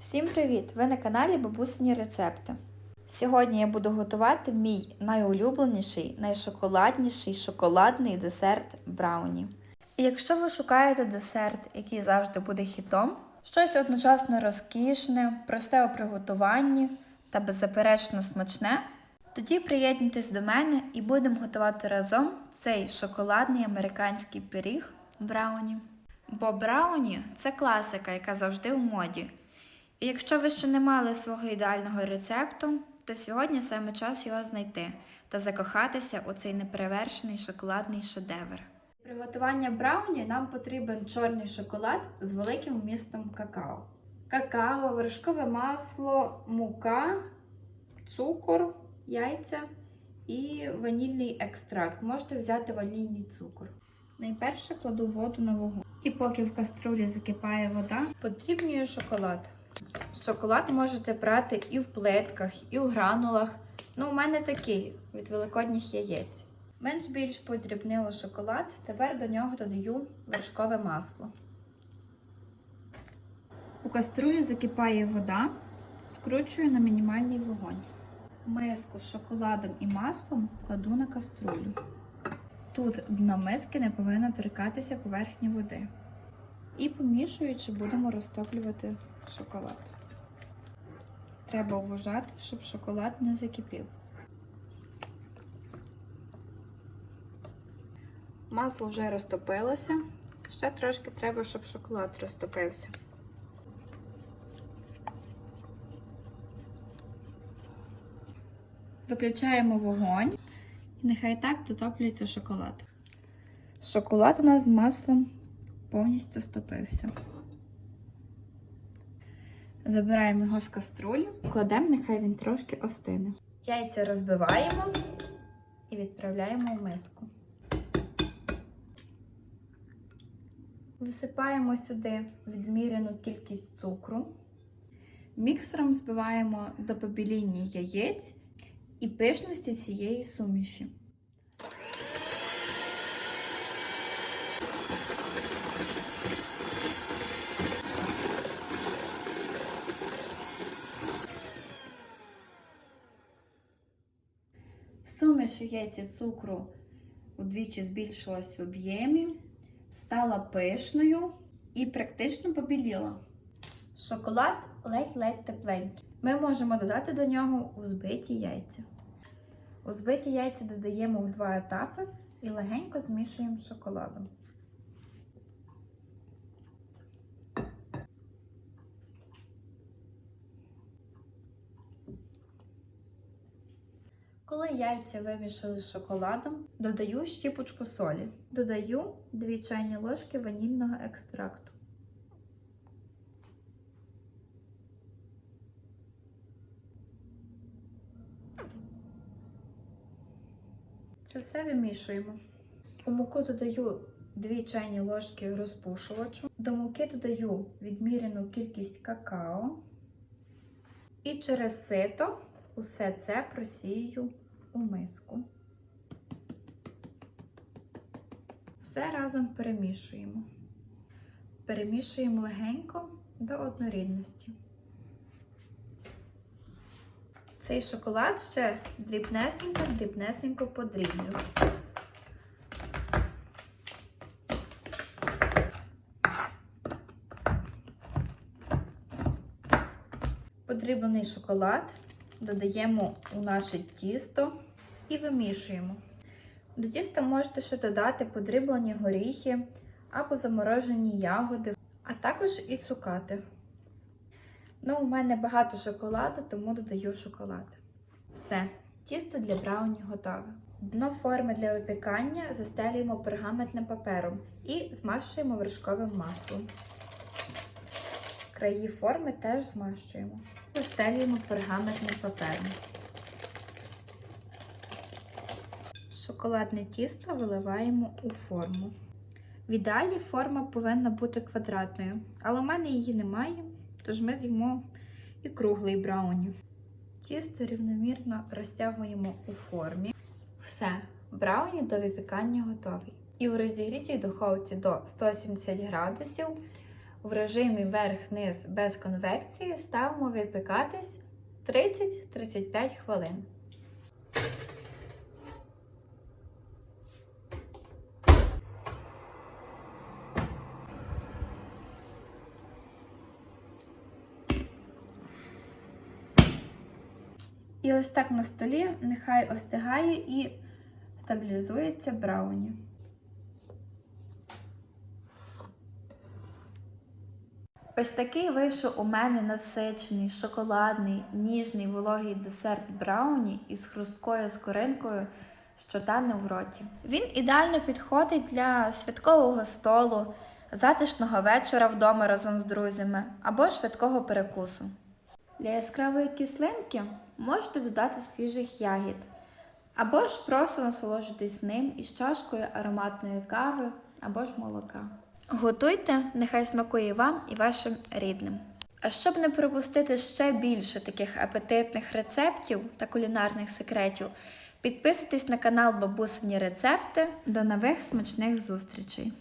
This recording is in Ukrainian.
Всім привіт! Ви на каналі Бабусині Рецепти. Сьогодні я буду готувати мій найулюбленіший, найшоколадніший шоколадний десерт брауні. І якщо ви шукаєте десерт, який завжди буде хітом, щось одночасно розкішне, просте у приготуванні та беззаперечно смачне, тоді приєднуйтесь до мене і будемо готувати разом цей шоколадний американський пиріг брауні. Бо брауні це класика, яка завжди у моді. Якщо ви ще не мали свого ідеального рецепту, то сьогодні саме час його знайти та закохатися у цей неперевершений шоколадний шедевр. Для приготування брауні нам потрібен чорний шоколад з великим вмістом какао. Какао, вершкове масло, мука, цукор, яйця і ванільний екстракт. Можете взяти ванільний цукор. Найперше кладу воду на вогонь. І поки в каструлі закипає вода, потрібнюю шоколад. Шоколад можете брати і в плитках, і в гранулах. Ну, у мене такий від великодніх яєць. Менш більш подрібнило шоколад, тепер до нього додаю вершкове масло. У каструлі закипає вода, скручую на мінімальний вогонь. Миску з шоколадом і маслом кладу на каструлю. Тут дно миски не повинно торкатися поверхні води. І помішуючи, будемо розтоплювати шоколад. Треба вважати, щоб шоколад не закипів. Масло вже розтопилося. Ще трошки треба, щоб шоколад розтопився. Виключаємо вогонь. І нехай так дотоплюється шоколад. Шоколад у нас з маслом повністю стопився. Забираємо його з каструлі, кладемо, нехай він трошки остине. Яйця розбиваємо і відправляємо в миску. Висипаємо сюди відмірену кількість цукру. Міксером збиваємо до побіління яєць і пишності цієї суміші. Суміш яйця цукру удвічі збільшилась в об'ємі, стала пишною і практично побіліла. Шоколад ледь-ледь тепленький. Ми можемо додати до нього узбиті яйця. Узбиті яйця додаємо в два етапи і легенько змішуємо шоколадом. Коли яйця вимішали з шоколадом, додаю щіпочку солі. Додаю 2 чайні ложки ванільного екстракту. Це все вимішуємо. У муку додаю 2 чайні ложки розпушувачу. До муки додаю відмірену кількість какао. І через сито усе це просію у миску. Все разом перемішуємо. Перемішуємо легенько до однорідності. Цей шоколад ще дрібнесенько-дрібнесенько подрібню. Подріблений шоколад додаємо у наше тісто і вимішуємо. До тіста можете ще додати подріблені горіхи або заморожені ягоди, а також і цукати. Ну, у мене багато шоколаду, тому додаю шоколад. Все, тісто для брауні готове. Дно форми для випікання застелюємо пергаментним папером і змащуємо вершковим маслом. Краї форми теж змащуємо. Застелюємо пергаментним папером. Шоколадне тісто виливаємо у форму. В ідеалі форма повинна бути квадратною, але у мене її немає, тож ми з'їмо і круглий брауні. Тісто рівномірно розтягуємо у формі. Все, брауні до випікання готовий. І у розігрітій духовці до 170 градусів в режимі верх-низ без конвекції ставимо випікатись 30-35 хвилин. І ось так на столі нехай остигає і стабілізується брауні. Ось такий вийшов у мене насичений, шоколадний, ніжний вологий десерт брауні із хрусткою скоринкою, що тане в роті. Він ідеально підходить для святкового столу, затишного вечора вдома разом з друзями або швидкого перекусу. Для яскравої кислинки можете додати свіжих ягід, або ж просто насолоджуйтесь ним із чашкою ароматної кави або ж молока. Готуйте, нехай смакує вам і вашим рідним. А щоб не пропустити ще більше таких апетитних рецептів та кулінарних секретів, підписуйтесь на канал Бабусині Рецепти. До нових смачних зустрічей!